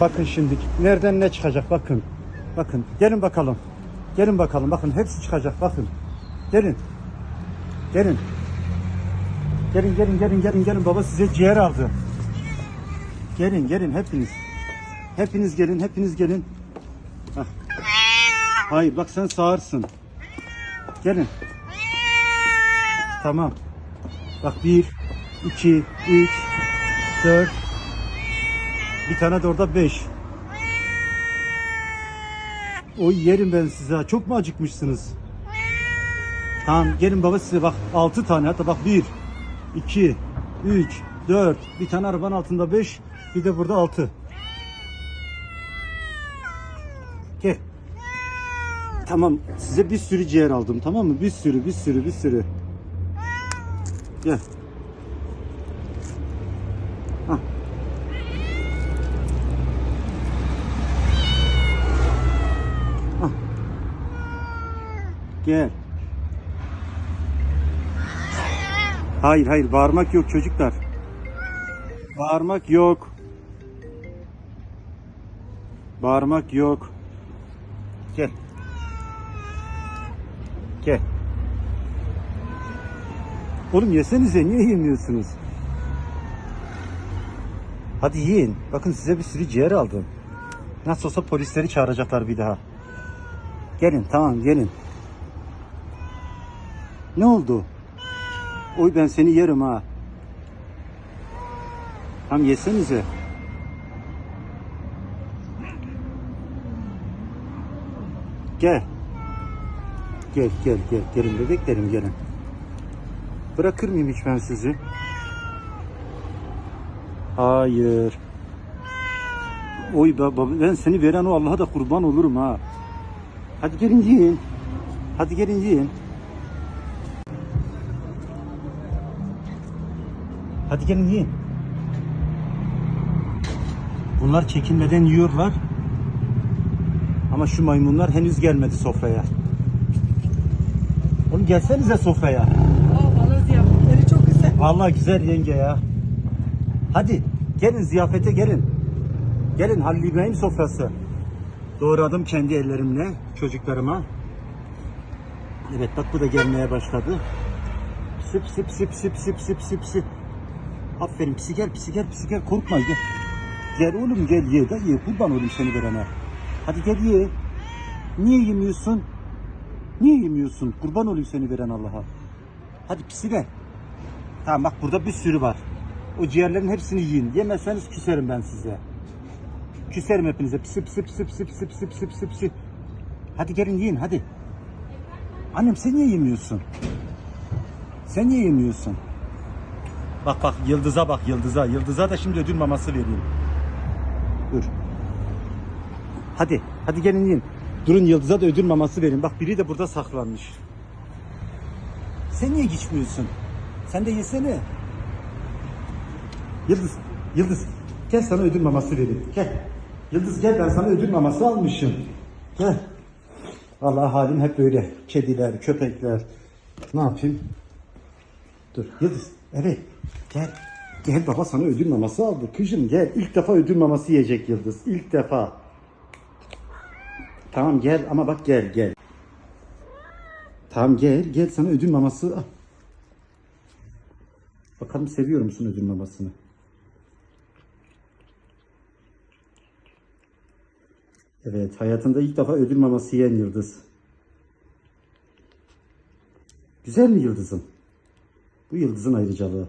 Bakın şimdi nereden ne çıkacak bakın. Bakın gelin bakalım. Gelin bakalım bakın hepsi çıkacak bakın. Gelin. Gelin. Gelin gelin gelin gelin gelin baba size ciğer aldı. Gelin gelin hepiniz. Hepiniz gelin hepiniz gelin. Hah. Hayır bak sen sağırsın. Gelin. Tamam. Bak bir, iki, üç, dört. Bir tane de orada beş. O yerim ben size. Çok mu acıkmışsınız? Tamam gelin baba size bak altı tane hatta bak bir, iki, üç, dört. Bir tane arabanın altında beş. Bir de burada altı. Gel. Tamam size bir sürü ciğer aldım tamam mı? Bir sürü bir sürü bir sürü. Gel. Hah. Gel. Hayır hayır bağırmak yok çocuklar. Bağırmak yok. Bağırmak yok. Gel. Gel. Oğlum yesenize niye yemiyorsunuz? Hadi yiyin. Bakın size bir sürü ciğer aldım. Nasıl olsa polisleri çağıracaklar bir daha. Gelin tamam gelin. Ne oldu? Oy ben seni yerim ha. Tam yesenize. Gel. Gel gel gel. Gelin bebeklerim gelin. Bırakır mıyım hiç ben sizi? Hayır. Oy baba ben seni veren o Allah'a da kurban olurum ha. Hadi gelin yiyin. Hadi gelin yiyin. Hadi gelin yiyin. Bunlar çekinmeden yiyorlar. Ama şu maymunlar henüz gelmedi sofraya. Oğlum gelsenize sofraya. Aa, bana ziyafetleri çok güzel. Vallahi güzel yenge ya. Hadi gelin ziyafete gelin. Gelin Halil İbrahim sofrası. Doğradım kendi ellerimle çocuklarıma. Evet bak bu da gelmeye başladı. Sip sip sip sip sip sip sip sip. Aferin pisi gel pisi gel pisi gel korkma gel. Gel oğlum gel ye de ye kurban olayım seni verene. Hadi gel ye. Niye yemiyorsun? Niye yemiyorsun? Kurban olayım seni veren Allah'a. Hadi pisi gel. Tamam bak burada bir sürü var. O ciğerlerin hepsini yiyin. Yemezseniz küserim ben size. Küserim hepinize. Pisi pisi pisi pisi pisi pisi pisi pisi pisi. Hadi gelin yiyin hadi. Annem sen niye yemiyorsun? Sen niye yemiyorsun? Bak bak yıldıza bak yıldıza. Yıldıza da şimdi ödül maması vereyim. Dur. Hadi. Hadi gelin yiyin. Durun yıldıza da ödül maması verin. Bak biri de burada saklanmış. Sen niye geçmiyorsun? Sen de yesene. Yıldız, Yıldız. Gel sana ödül maması vereyim. Gel. Yıldız gel ben sana ödül maması almışım. Gel. Vallahi halim hep böyle. Kediler, köpekler. Ne yapayım? Dur. Yıldız. Evet. Gel. Gel baba sana ödül maması aldı. Kızım gel. İlk defa ödül maması yiyecek Yıldız. İlk defa. Tamam gel ama bak gel gel. Tamam gel gel sana ödül maması al. Bakalım seviyor musun ödül mamasını? Evet hayatında ilk defa ödül maması yiyen Yıldız. Güzel mi Yıldız'ım? Bu Yıldız'ın ayrıcalığı.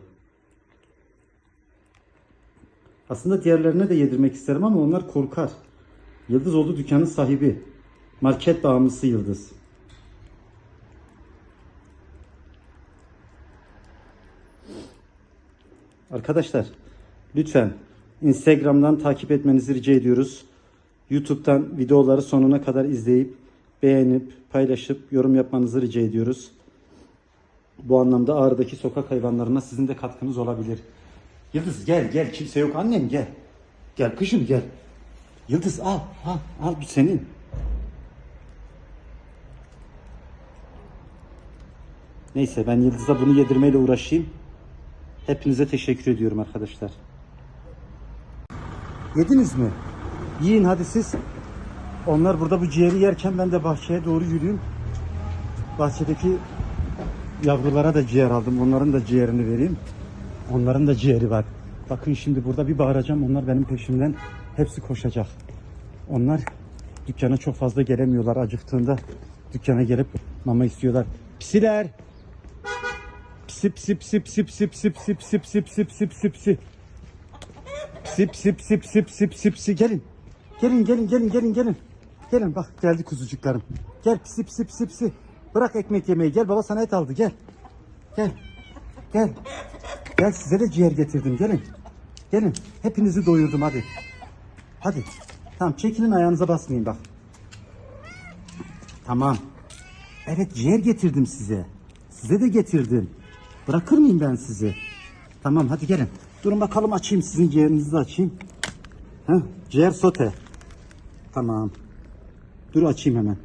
Aslında diğerlerine de yedirmek isterim ama onlar korkar. Yıldız oldu dükkanın sahibi. Market bağımlısı Yıldız. Arkadaşlar lütfen Instagram'dan takip etmenizi rica ediyoruz. YouTube'dan videoları sonuna kadar izleyip beğenip paylaşıp yorum yapmanızı rica ediyoruz. Bu anlamda Ağrı'daki sokak hayvanlarına sizin de katkınız olabilir. Yıldız gel gel kimse yok annem gel. Gel kışım gel. Yıldız al al al bu senin. Neyse ben Yıldız'a bunu yedirmeyle uğraşayım. Hepinize teşekkür ediyorum arkadaşlar. Yediniz mi? Yiyin hadi siz. Onlar burada bu ciğeri yerken ben de bahçeye doğru yürüyeyim. Bahçedeki yavrulara da ciğer aldım. Onların da ciğerini vereyim. Onların da ciğeri var. Bakın şimdi burada bir bağıracağım. Onlar benim peşimden hepsi koşacak. Onlar dükkana çok fazla gelemiyorlar. Acıktığında dükkana gelip mama istiyorlar. Pisiler. Pisi pisi pisi pisi pisi pisi pisi pisi pisi pisi pisi pisi pisi. Sip sip sip sip sip sip sip gelin. Gelin gelin gelin gelin gelin. Gelin bak geldi kuzucuklarım. Gel sip sip sip sip. Bırak ekmek yemeyi gel baba sana et aldı gel. Gel. Gel. Gel size de ciğer getirdim gelin. Gelin. Hepinizi doyurdum hadi. Hadi. Tamam çekilin ayağınıza basmayın bak. Tamam. Evet ciğer getirdim size. Size de getirdim. Bırakır mıyım ben sizi? Tamam hadi gelin. Durun bakalım açayım sizin ciğerinizi de açayım. Heh, ciğer sote. Tamam. Dur açayım hemen.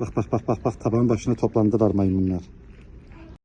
Bak bak bak bak bak tabağın başına toplandılar maymunlar.